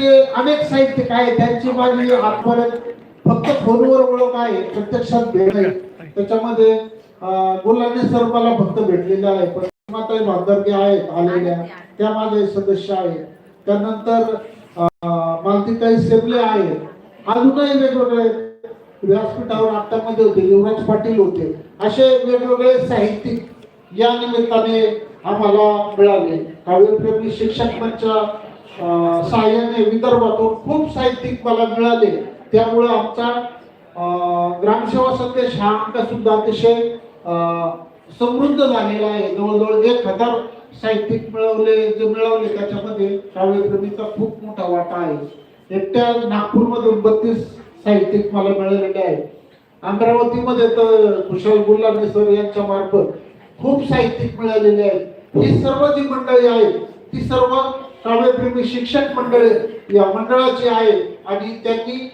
जे अनेक साहित्यिक आहेत त्यांची माझी आजपर्यंत फक्त फोनवर ओळख आहे प्रत्यक्षात भेट आहे त्याच्यामध्ये अं, गुलाने सर मला फक्त भेटलेले आहे. पण माताई भागदरगे आहेत आलेल्या. त्या माझे सदस्य आहेत त्यानंतर अं, मालतीताई सेबले आहेत. अजूनही वेगवेगळे व्यासपीठावर आत्तामध्ये होते. युवराज पाटील होते. असे वेगवेगळे साहित्यिक या निमित्ताने आम्हाला मिळाले. काव्यप्रेमी शिक्षक मंच साह्याने सहाय्याने विदर्भातून खूप साहित्यिक मला मिळाले. त्यामुळे आमचा ग्रामसेवा संदेश हा अंक सुद्धा अतिशय समृद्ध झालेला आहे. जवळजवळ एक हजार साहित्यिक मिळवले जे मिळवले त्याच्यामध्ये काव्यप्रेमीचा खूप मोठा वाटा आहे. एकट्या नागपूरमधून बत्तीस साहित्यिक मला मिळालेले आहे अमरावतीमध्ये तर कुशल गुल्लाने सर यांच्या मार्फत खूप साहित्यिक मिळालेले आहेत. ही सर्व जी मंडळी आहेत ती सर्व काव्यप्रेमी शिक्षक मंडळ या मंडळाची आहे आणि त्यांनी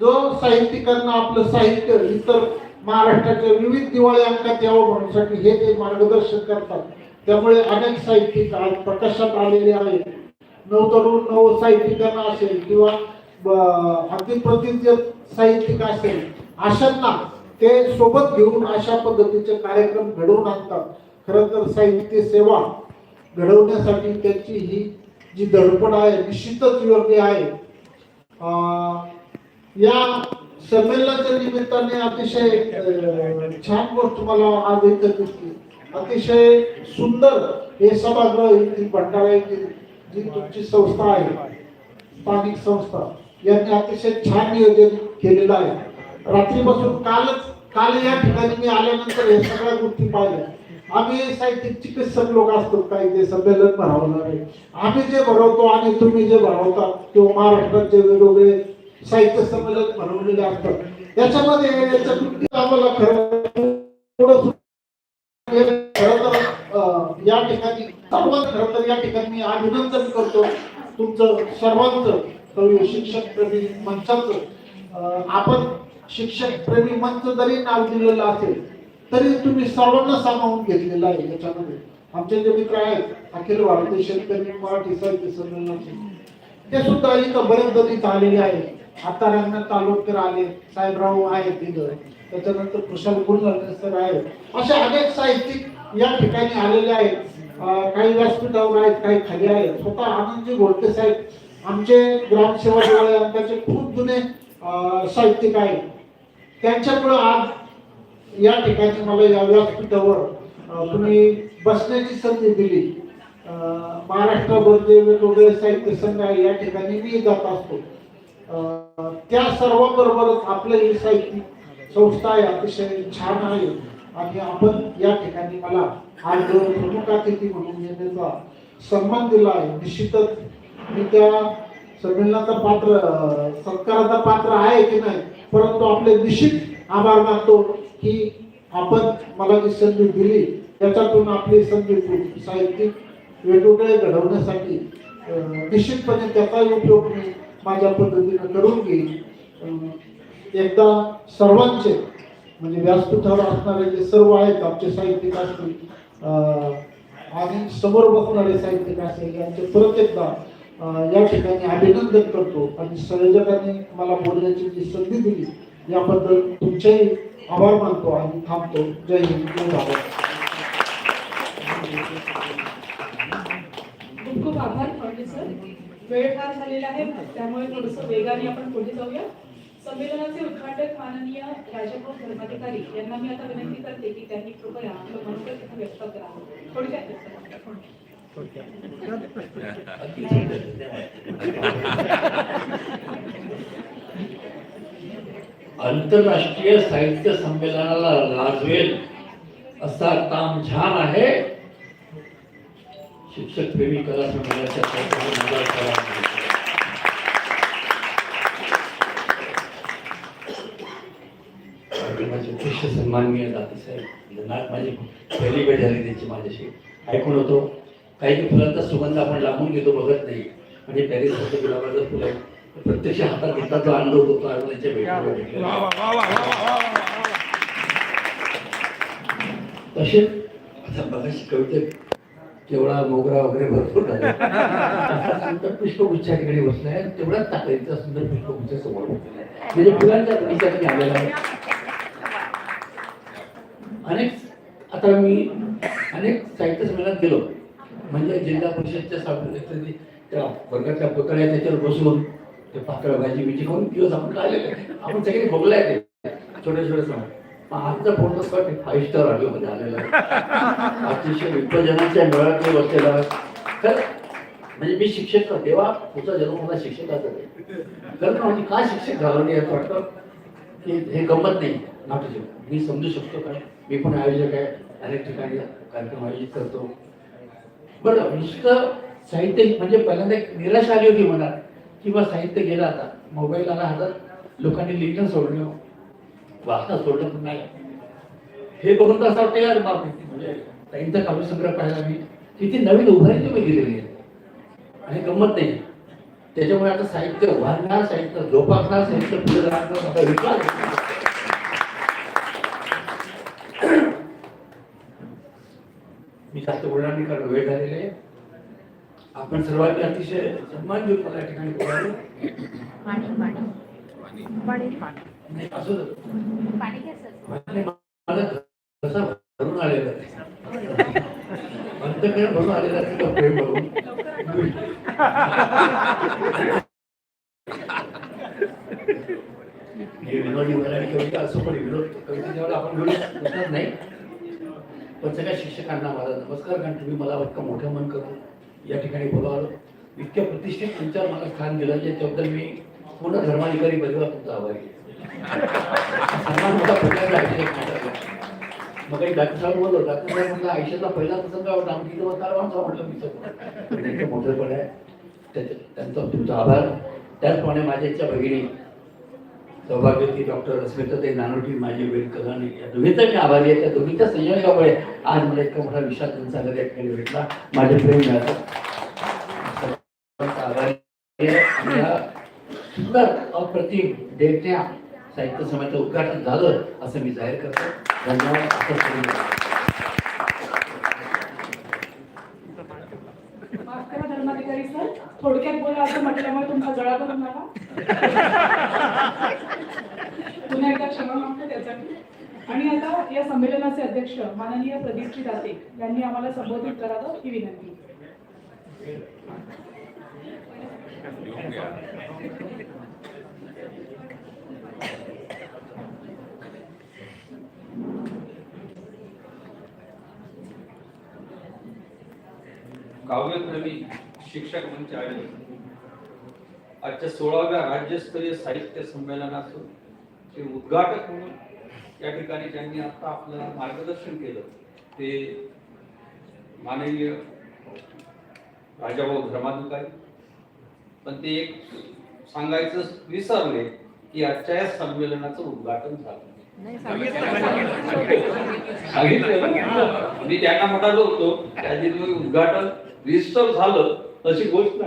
जो साहित्यिकांना आपलं साहित्य इतर महाराष्ट्राच्या विविध दिवाळी अंकात यावं म्हणण्यासाठी हे ते मार्गदर्शन करतात. त्यामुळे अनेक साहित्यिक आज प्रकाशात आलेले आहेत. नवतरुण नव साहित्यिकांना असेल किंवा ब- अगदी प्रतिज्ञ साहित्यिक असेल अशांना ते सोबत घेऊन अशा पद्धतीचे कार्यक्रम घडवून आणतात. खरं तर साहित्य सेवा घडवण्यासाठी त्यांची ही जी धडपड आहे निश्चितच योग्य आहे या संमेलनाच्या निमित्ताने अतिशय छान गोष्ट मला आज इथं दिसली. अतिशय सुंदर हे सभागृह येथील भंडारा येथील जी तुमची संस्था आहे स्थानिक संस्था. यांनी अतिशय छान नियोजन केलेलं आहे. रात्रीपासून कालच काल या ठिकाणी मी आल्यानंतर या सगळ्या गोष्टी पाहिल्या. आम्ही साहित्यिक चिकित्सक लोक असतो काही ते संमेलन भरवणार आहे. आम्ही जे भरवतो आणि तुम्ही जे भरवता किंवा महाराष्ट्राचे वेगवेगळे साहित्य संमेलन भरवलेले असतात. याच्यामध्ये आम्हाला खरं तर या ठिकाणी सर्वात खरं तर या ठिकाणी मी अभिनंदन करतो तुमचं सर्वांचं कवी शिक्षक प्रेमी मंचाचं. आपण शिक्षक प्रेमी मंच जरी नाव दिलेलं असेल तरी तुम्ही सर्वांना सामावून घेतलेलं आहे याच्यामध्ये. आमचे जे मित्र आहेत अखिल भारतीय शेतकरी मराठी साहित्य संमेलनाचे ते सुद्धा इथं बरेच जण इथं आलेले आहेत. आता रंगनाथ तालुकर आले साहेबराव आहेत तिथं. त्याच्यानंतर कुशाल कुलकर्णी सर आहेत. असे अनेक साहित्यिक या ठिकाणी आलेले आहेत. काही व्यासपीठावर आहेत काही खाली आहेत. स्वतः आनंदजी घोडके साहेब आमचे ग्रामसेवा दिवाळी खूप जुने साहित्यिक आहेत. त्यांच्यामुळे आज या ठिकाणी मला या व्यासपीठावर तुम्ही बसण्याची संधी दिली. अं, महाराष्ट्राभरचे वेगवेगळे साहित्य संघ आहे या ठिकाणी मी जात असतो. त्या सर्वांबरोबरच आपलं ही साहित्यिक संस्था आहे अतिशय छान आहे. आणि आपण या ठिकाणी मला आज प्रमुख अतिथी म्हणून येण्याचा सन्मान दिला आहे. निश्चितच मी त्या संमेलनाचा पात्र सत्काराचा पात्र आहे की नाही परंतु आपले निश्चित आभार मानतो. की आपण मला जी संधी दिली त्याच्यातून आपली संधी साहित्यिक वेगवेगळे घडवण्यासाठी निश्चितपणे त्याचाही उपयोग मी माझ्या पद्धतीने करून घेईन. एकदा सर्वांचे म्हणजे व्यासपीठावर असणारे जे सर्व आहेत आमचे साहित्यिक असतील आणि समोर बसणारे साहित्यिक असेल यांचे परत एकदा या ठिकाणी अभिनंदन करतो. आणि संयोजकांनी मला बोलण्याची जी संधी दिली याबद्दल तुमच्याही आभार. मानतो आणि थांबतो जय हिंद जय खूप खूप आभार पाटील सर वेळ फार झालेला आहे त्यामुळे थोडस वेगाने आपण पुढे जाऊया संमेलनाचे उद्घाटक माननीय राजभोग धर्माधिकारी यांना मी आता विनंती करते की त्यांनी कृपया आपलं मनोगत व्यक्त करावं थोडक्यात करा. आंतरराष्ट्रीय साहित्य संमेलनाला लाजवेल असा तामझाम आहे. शिक्षक प्रेमी कला संमेलनाच्या माझे विशेष सन्माननीय दादासाहेब नाक माझी पहिली भेट झाली त्यांची माझ्याशी. ऐकून होतो. काही फुलांचा सुगंध आपण लागून घेतो बघत नाही. म्हणजे पॅरिस सारखं गुलाबाचं फुलं प्रत्यक्ष हातात घेतला जो आनंद होतो तो त्यांच्या आहे. तसेच आता बघाशी कविते तेवढा मोगरा वगैरे भरपूर सुंदर पुष्पगुच्छा ठिकाणी बसलाय आणि तेवढाच ताकदीचा सुंदर पुष्पगुच्छ समोर आहे. म्हणजे फुलांच्या बगीच्यात मी आलेला आहे अनेक आता मी अनेक साहित्य संमेलनात गेलो म्हणजे जिल्हा परिषदच्या वर्गातल्या पुतळ्या त्याच्यावर बसून ते पातळ भाजी बिजी खाऊन दिवस आपण काढलेले आपण सगळे भोगलाय ते. छोटे छोटे सण पण आजचा फोटो फाईव्ह स्टार ऑडिओ मध्ये आलेला अतिशय विपजनाच्या मेळात बसलेला तर म्हणजे मी शिक्षक तेव्हा पुढचा जन्म मला शिक्षकाचा आहे. तर म्हणजे का शिक्षक झालो नाही असं वाटतं? की हे गंमत नाही. नाटक मी समजू शकतो काय? मी पण आयोजक आहे. अनेक ठिकाणी कार्यक्रम आयोजित करतो. बरं नुसतं साहित्य म्हणजे पहिल्यांदा एक निराशा आली होती मला किंवा साहित्य गेलं आता. मोबाईल आला हातात. लोकांनी लिहिणं सोडलं. वाचणं सोडलं नाही. हे बघून तर असं वाटतं यार बाप म्हणजे ताईंचा काव्यसंग्रह पाहिला मी किती नवीन उभारी तुम्ही दिलेली आहे. आणि गंमत नाही. त्याच्यामुळे आता साहित्य वाढणार साहित्य जोपासणार साहित्य पुढे जाणार विकास मी जास्त बोलणार नाही कारण वेळ झालेला आहे. आपण सर्वांनी अतिशय सन्मान देऊन मला या ठिकाणी बोलावलं. पाणी पाणी. पाणी. पाणी. नाही असं पाणी घ्या सर. मला कसा भरून आलेला आहे. अंतकरण भरून आलेला आहे का प्रेम भरून. विनोदी मराठी कविता असो पण विनोद कवितेच्या वेळेला आपण विनोद नाही. पण सगळ्या शिक्षकांना माझा नमस्कार कारण तुम्ही मला इतकं मोठं मन करून या ठिकाणी बोलावलं. इतक्या प्रतिष्ठित तुमच्या मला स्थान दिलं त्याच्याबद्दल मी पूर्ण धर्माधिकारी बदला तुमचा आभारी सन्मान मग काही डॉक्टर साहेब बोललो डॉक्टर साहेब म्हणलं आयुष्याचा पहिला प्रसंग आवडला आमची इथं बसणार माणसं म्हटलं मी सगळं. त्यांचं मोठेपण आहे. त्याच्या त्यांचा तुमचा आभार. त्याचप्रमाणे माझ्या इच्छा भगिनी सौभाग्यवती डॉक्टर रश्मिताताई नानोटी माझी वेळ कलाने या दोघीचा मी आभारी आहे. त्या दोघीच्या संयोगामुळे आज मला इतका मोठा विशाल त्यांचा या ऐकायला भेटला. माझे प्रेम मिळालं आभारी सुंदर अप्रतिम देवत्या साहित्य समाजाचं उद्घाटन झालं असं मी जाहीर करतो. धन्यवाद. थोडक्यात बोला असं म्हटल्यामुळे तुमचा गळा करून नका पुन्हा एकदा क्षमा मागतो त्यासाठी आणि आता या संमेलनाचे अध्यक्ष माननीय प्रदीपजी दाते यांनी आम्हाला संबोधित करावं ही विनंती. काव्यप्रेमी शिक्षक मंच आयोजित आजच्या सोळाव्या राज्यस्तरीय साहित्य संमेलनाचं ते उद्घाटक म्हणून या ठिकाणी ज्यांनी आता आपलं मार्गदर्शन केलं ते माननीय राजाभाऊ धर्माधिकारी. पण ते एक सांगायचं विसरले की आजच्या या संमेलनाचं उद्घाटन झालं. सांगितलं? मी त्यांना म्हणालो होतो त्या दिवशी उद्घाटन रजिस्टर झालं तशी गोष्ट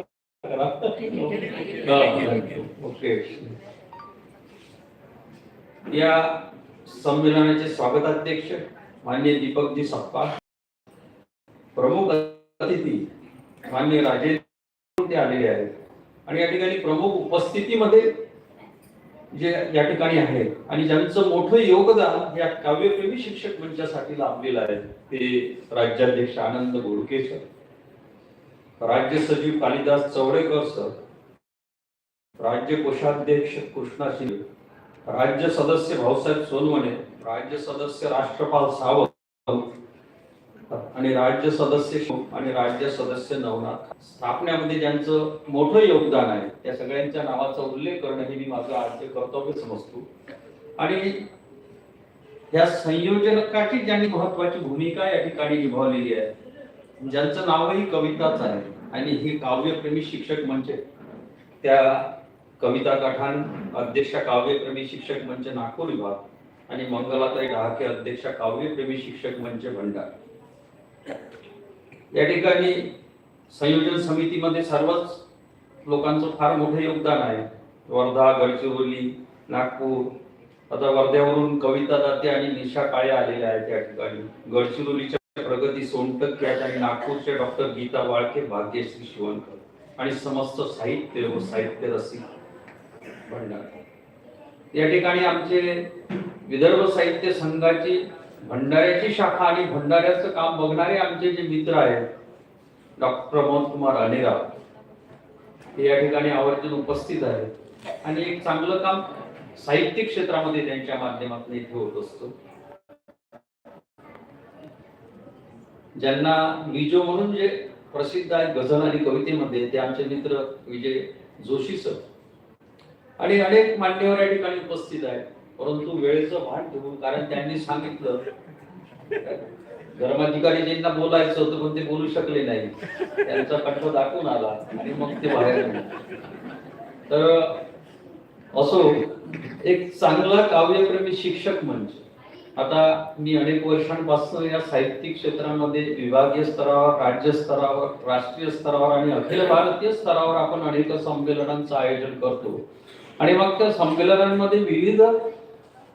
ओके. या संमेलनाचे स्वागताध्यक्ष मान्य दीपकजी सप्पा प्रमुख अतिथी मान्य राजेंद्र ते आलेले आहेत. आणि या ठिकाणी प्रमुख उपस्थितीमध्ये जे या ठिकाणी आहेत आणि ज्यांचं मोठं योगदान या काव्यप्रेमी शिक्षक मंचासाठी लाभलेलं आहे ते राज्याध्यक्ष आनंद गोडके सर राज्य सचिव कालिदास चौडेकर सर राज्य कोषाध्यक्ष कृष्णा शिंदे राज्य सदस्य भाऊसाहेब सोनवणे राज्य सदस्य राष्ट्रपाल सावंत आणि राज्य सदस्य आणि राज्य सदस्य नवनाथ. स्थापण्यामध्ये ज्यांचं मोठं योगदान आहे त्या सगळ्यांच्या नावाचा उल्लेख करणं हे मी माझं आजचे कर्तव्य समजतो. आणि या संयोजकाची ज्यांनी महत्वाची भूमिका या ठिकाणी निभावलेली आहे ज्यांचं नावही कविताच आहे. आणि हे काव्यप्रेमी शिक्षक म्हणजे त्या कविता कठाण अध्यक्षा काव्यप्रेमी शिक्षक मंच नागपूर विभाग आणि मंगलाताई डहाके अध्यक्ष काव्यप्रेमी शिक्षक मंच भंडार. या ठिकाणी संयोजन समितीमध्ये सर्वच लोकांचं फार मोठं योगदान आहे. वर्धा गडचिरोली नागपूर आता वर्ध्यावरून कविता दाते आणि निशा काळे आलेल्या आहेत या ठिकाणी. गडचिरोलीच्या प्रगती सोनटक आणि नागपूरचे डॉक्टर गीता वाळके भाग्यश्री शिवणकर आणि समस्त साहित्य व साहित्य रसिक भंडार या ठिकाणी आमचे विदर्भ साहित्य संघाची भंडाऱ्याची शाखा आणि भंडाऱ्याचं काम बघणारे आमचे जे मित्र आहेत डॉक्टर प्रमोद कुमार अनेरा हे या ठिकाणी आवर्जून उपस्थित आहेत. आणि एक चांगलं काम साहित्यिक क्षेत्रामध्ये त्यांच्या माध्यमातून इथे होत असतो. ज्यांना मिजो म्हणून जे प्रसिद्ध आहेत गझल आणि कवितेमध्ये ते आमचे मित्र विजय जोशी सर आणि अनेक मान्यवर या ठिकाणी उपस्थित आहेत. परंतु वेळेचं भान ठेवून कारण त्यांनी सांगितलं धर्माधिकारीजींना बोलायचं होतं पण ते बोलू शकले नाही. त्यांचा कंठ दाखवून आला आणि मग ते बाहेर तर असो एक चांगला काव्यप्रेमी शिक्षक म्हणजे आता मी अनेक वर्षांपासून या साहित्यिक क्षेत्रामध्ये विभागीय स्तरावर राज्य स्तरावर राष्ट्रीय स्तरावर आणि अखिल भारतीय स्तरावर आपण अनेक संमेलनांचं आयोजन करतो. आणि मग त्या संमेलनांमध्ये विविध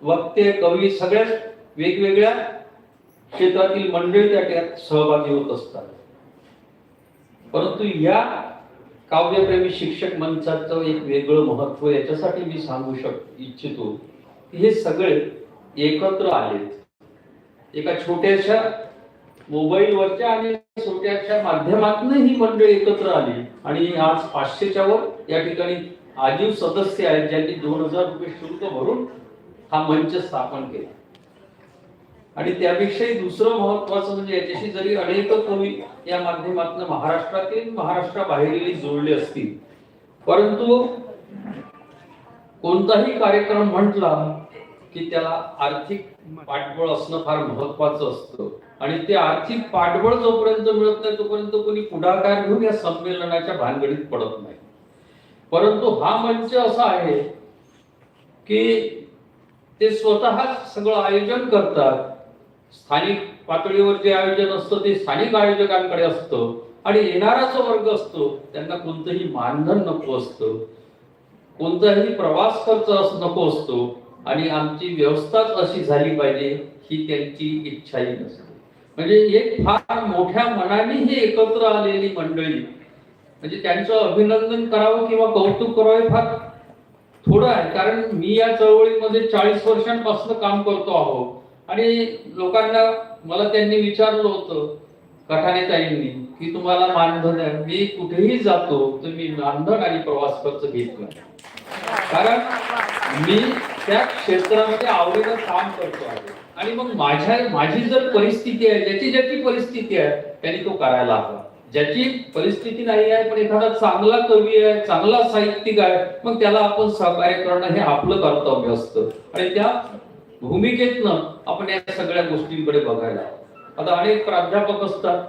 वक्ते कवी सगळ्या वेगवेगळ्या क्षेत्रातील मंडळी त्या त्यात सहभागी होत असतात. परंतु या काव्यप्रेमी शिक्षक मंचाचं एक वेगळं महत्त्व याच्यासाठी मी सांगू शक इच्छितो की हे सगळे एकत्र आलेत. एका छोट्याशा मोबाईलवरच्या आणि छोट्याशा माध्यमातून ही मंडळी एकत्र आली. आणि आज पाचशेच्या वर या ठिकाणी आजीव सदस्य आहेत ज्यांनी दोन हजार रुपये शुल्क भरून हा मंच स्थापन केला. आणि त्यापेक्षाही दुसरं महत्वाचं म्हणजे याच्याशी जरी अनेक कवी या माध्यमातून महाराष्ट्रातील महाराष्ट्राबाहेरील जोडले असतील परंतु कोणताही कार्यक्रम म्हटला की त्याला आर्थिक पाठबळ असणं फार महत्वाचं असतं. आणि ते आर्थिक पाठबळ जोपर्यंत मिळत नाही तोपर्यंत कोणी पुढाकार घेऊन या संमेलनाच्या भानगडीत पडत नाही. परंतु हा मंच असा आहे की ते स्वतः सगळं आयोजन करतात. स्थानिक पातळीवर जे आयोजन असतं ते स्थानिक आयोजकांकडे असतं आणि येणारा जो वर्ग असतो त्यांना कोणतंही मानधन नको असतं. कोणताही प्रवास खर्च नको असतो. आणि आमची व्यवस्थाच अशी झाली पाहिजे ही त्यांची इच्छाही नसते. म्हणजे एक फार मोठ्या मनाने ही एकत्र आलेली मंडळी म्हणजे त्यांचं अभिनंदन करावं किंवा कौतुक करावं फार थोडं आहे. कारण मी या चळवळीमध्ये चाळीस वर्षांपासून काम करतो आहोत आणि लोकांना मला त्यांनी विचारलं होतं कठाणे ताईंनी की तुम्हाला मानधन आहे. मी कुठेही जातो तर मी मानधन आणि प्रवास खर्च घेत नाही. कारण मी त्या क्षेत्रामध्ये आवडीनं काम करतो आहे. आणि मग माझ्या माझी जर परिस्थिती आहे ज्याची ज्याची परिस्थिती आहे त्यांनी तो करायला हवा. ज्याची परिस्थिती नाही आहे पण एखादा चांगला कवी आहे चांगला साहित्यिक आहे मग त्याला आपण सहकार्य करणं हे आपलं कर्तव्य असतं. आणि त्या भूमिकेतनं आपण या सगळ्या गोष्टींकडे बघायला आता अनेक प्राध्यापक असतात.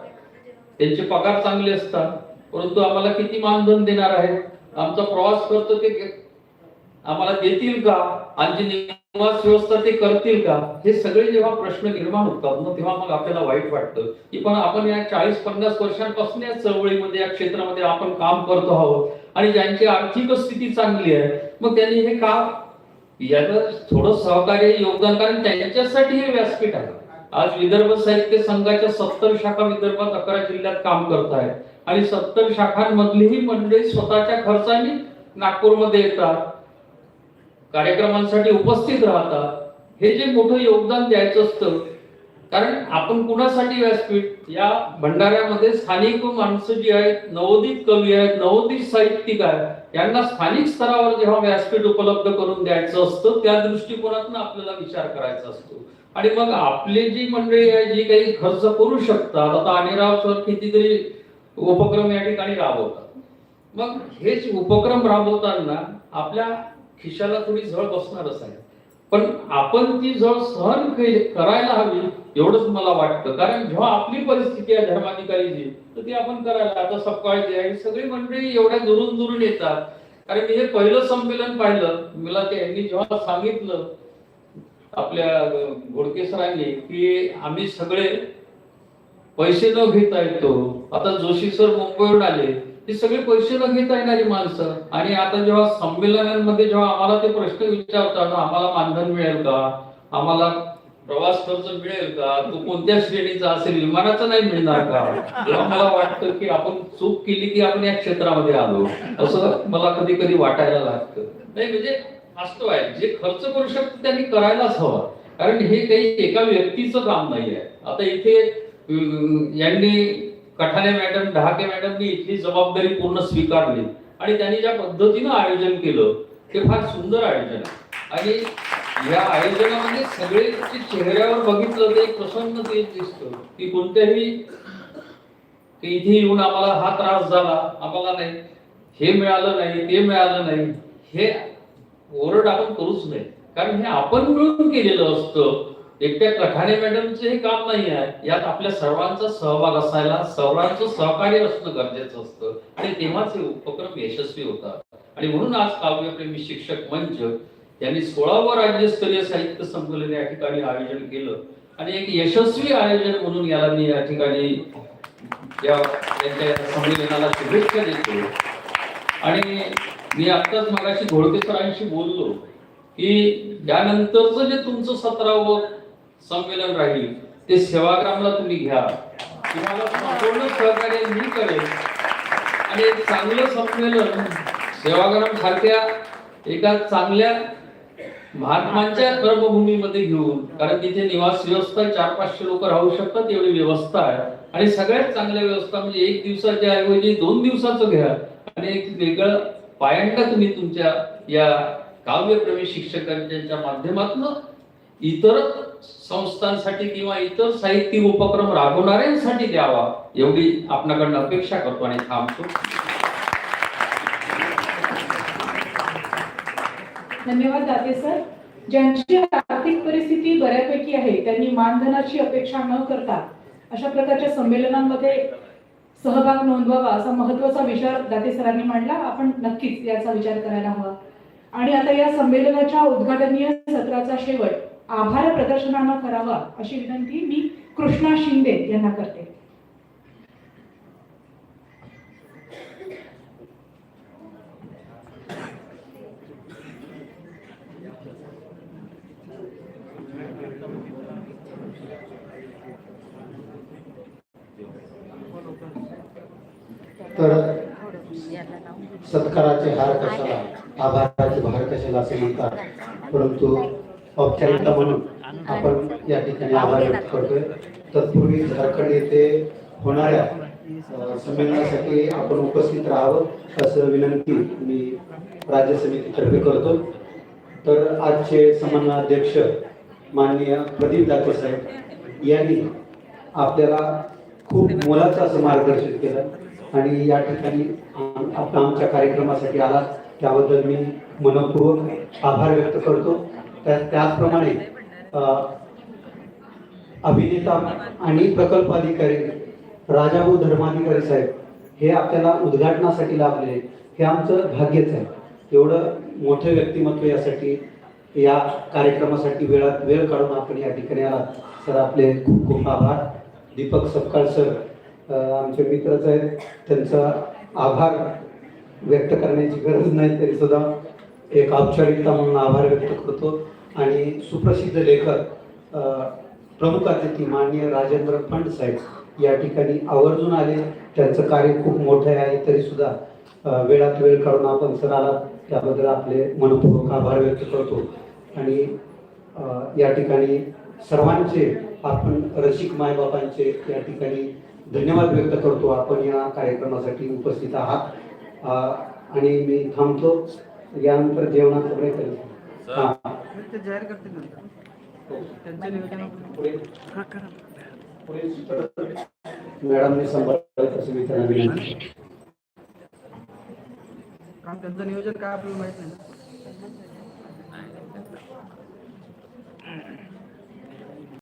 त्यांचे पगार चांगले असतात. परंतु आम्हाला किती मानधन देणार आहे आमचा प्रवास करतो ते आम्हाला देतील का? आमची निवास व्यवस्था ते करतील का? हे सगळे जेव्हा प्रश्न निर्माण होतात ना तेव्हा मग आपल्याला वाईट वाटतं. की पण आपण या चाळीस पन्नास वर्षांपासून या चळवळीमध्ये या क्षेत्रामध्ये आपण काम करतो आहोत आणि ज्यांची आर्थिक स्थिती चांगली आहे मग त्यांनी हे का? याचं थोडं सहकार्य योगदान कारण त्यांच्यासाठी हे व्यासपीठ आहे. आज विदर्भ साहित्य संघाच्या सत्तर शाखा विदर्भात अकरा जिल्ह्यात काम करत आहेत. आणि सत्तर शाखांमधलीही मंडळी स्वतःच्या खर्चाने नागपूरमध्ये येतात. कार्यक्रमांसाठी उपस्थित राहतात. हे जे मोठं योगदान द्यायचं असतं कारण आपण कुणासाठी व्यासपीठ? या भंडाऱ्यामध्ये स्थानिक माणसं जी आहेत नवोदित कवी आहेत नवोदित साहित्यिक आहेत यांना स्थानिक स्तरावर जेव्हा व्यासपीठ उपलब्ध करून द्यायचं असतं त्या दृष्टिकोनातून आपल्याला विचार करायचा असतो. आणि मग आपली जी मंडळी आहे जी काही खर्च करू शकतात आता अनिराव सर कितीतरी उपक्रम या ठिकाणी राबवतात. मग हेच उपक्रम राबवताना आपल्या खिशाला थोडी झळ बसणारच आहे. पण आपण ती झळ सहन करायला हवी एवढंच मला वाटतं. कारण जेव्हा आपली परिस्थिती आहे धर्माधिकारीची तर ती आपण करायला आता सकाळची आहे. सगळी मंडळी एवढ्या दुरून दुरून येतात. कारण मी हे पहिलं संमेलन पाहिलं. मला त्यांनी जेव्हा सांगितलं आपल्या घोडकेसरांनी घोडके सरांनी की आम्ही सगळे पैसे न घेता येतो. आता जोशी सर मुंबईहून आले. ही सगळे पैसे न घेता येणारी माणसं. आणि आता जेव्हा संमेलनांमध्ये जेव्हा आम्हाला ते प्रश्न विचारतात आम्हाला मानधन मिळेल का? आम्हाला प्रवास खर्च मिळेल का? तो कोणत्या श्रेणीचा असेल? विमानाचा नाही मिळणार का? मला वाटतं की आपण चूक केली की आपण या क्षेत्रामध्ये आलो. असं मला कधी कधी वाटायला लागतं. नाही म्हणजे वास्तव आहे. जे खर्च करू शकतो त्यांनी करायलाच हवा. कारण हे काही एका व्यक्तीचं काम नाही आहे आता इथे यांनी कठाणे मॅडम डहाके मॅडमनी इथली जबाबदारी पूर्ण स्वीकारली. आणि त्यांनी ज्या पद्धतीनं आयोजन केलं ते फार सुंदर आयोजन आहे. आणि या आयोजनामध्ये सगळे चेहऱ्यावर बघितलं ते प्रसन्न ते दिसतं की कोणत्याही की इथे येऊन आम्हाला हा त्रास झाला आम्हाला नाही हे मिळालं नाही ते मिळालं नाही हे ओरड आपण करूच नाही. कारण हे आपण मिळून केलेलं असतं. एकट्या कठाणे मॅडमचे हे काम नाही आहे. यात आपल्या सर्वांचा सहभाग असायला सर्वांचं सहकार्य असणं गरजेचं असतं. आणि तेव्हाच हे उपक्रम यशस्वी होतात. आणि म्हणून आज काव्यप्रेमी शिक्षक मंच यांनी सोळावं राज्यस्तरीय साहित्य संमेलन या ठिकाणी आयोजन केलं. आणि एक यशस्वी आयोजन म्हणून याला मी या ठिकाणी या संमेलनाला शुभेच्छा देतो. आणि मी आत्ताच मगाशी घोळके सरांशी बोललो की यानंतरचं जे तुमचं सतरावं संमेलन राहील. ते सेवाग्रामला तुम्ही घ्या. तुम्हाला संपूर्ण सहकार्य मी करेल आणि एक चांगलं संमेलन सेवाग्राम सारख्या एका चांगल्या महात्मांच्या कर्मभूमीमध्ये घेऊन कारण तिथे निवास व्यवस्था चार पाचशे लोक राहू शकतात एवढी व्यवस्था आहे. आणि सगळ्यात चांगल्या व्यवस्था म्हणजे एक दिवसाच्या ऐवजी दोन दिवसाचं घ्या. आणि एक वेगळं पायंडा तुम्ही तुमच्या या काव्यप्रेमी शिक्षकांच्या माध्यमातून इतर संस्थांसाठी किंवा इतर साहित्यिक उपक्रम राबवणाऱ्यांसाठी द्यावा एवढी आपणाकडनं अपेक्षा करतो आणि थांबतो. धन्यवाद दाते सर. ज्यांची आर्थिक परिस्थिती बऱ्यापैकी आहे त्यांनी मानधनाची अपेक्षा न करता अशा प्रकारच्या संमेलनांमध्ये सहभाग नोंदवावा असा महत्त्वाचा विचार दाते सरांनी मांडला. आपण नक्कीच याचा विचार करायला हवा. आणि आता या संमेलनाच्या उद्घाटनीय सत्राचा शेवट आभार प्रदर्शनानं करावा अशी विनंती मी कृष्णा शिंदे यांना करते. तर सत्काराचे हार कशाला? आभाराचे भार कशाला असे म्हणतात? परंतु औपचारिकता म्हणून आपण या ठिकाणी आभार व्यक्त करतोय. तत्पूर्वी झारखंड येथे होणाऱ्या संमेलनासाठी आपण उपस्थित राहावं असं विनंती मी राज्य समितीतर्फे करतो. तर आजचे समन्वयाध्यक्ष माननीय प्रदीप दाते साहेब यांनी आपल्याला खूप मोलाचं असं मार्गदर्शन केलं आणि या ठिकाणी आपण आमच्या कार्यक्रमासाठी आला. त्याबद्दल मी मनपूर्वक आभार व्यक्त करतो. त्याचप्रमाणे अभिनेता आणि प्रकल्प अधिकारी राजाभाऊ धर्माधिकारी साहेब हे आपल्याला उद्घाटनासाठी लाभले. हे आमचं भाग्यच आहे. एवढं मोठं व्यक्तिमत्व यासाठी या कार्यक्रमासाठी वेळात वेळ काढून आपण या ठिकाणी आला सर आपले खूप खूप आभार. दीपक सपकाळ सर आमचे मित्रच आहेत. त्यांचा आभार व्यक्त करण्याची गरज नाही तरी सुद्धा एक औपचारिकता म्हणून आभार व्यक्त करतो. आणि सुप्रसिद्ध लेखक प्रमुख अतिथी माननीय राजेंद्र फंड साहेब या ठिकाणी आवर्जून आले. त्यांचं कार्य खूप मोठं आहे. तरी सुद्धा वेळात वेळ काढून आपण सर आला त्याबद्दल आपले मनपूर्वक आभार व्यक्त करतो. आणि या ठिकाणी सर्वांचे आपण रसिक मायबापांचे या ठिकाणी धन्यवाद व्यक्त करतो. आपण या कार्यक्रमासाठी उपस्थित आहात. आणि मी थांबतो. यानंतर जेवणाचं ब्रेक करेल हां. ते जाहीर करतील नंतर. त्यांच्या नियोजनाप्रमाणे पुढे. पुढे सूत्र मॅडमने संपर्क असं मी त्यांना विनंती काम त्यांचं नियोजन काय आपल्याला माहीत नाही ना.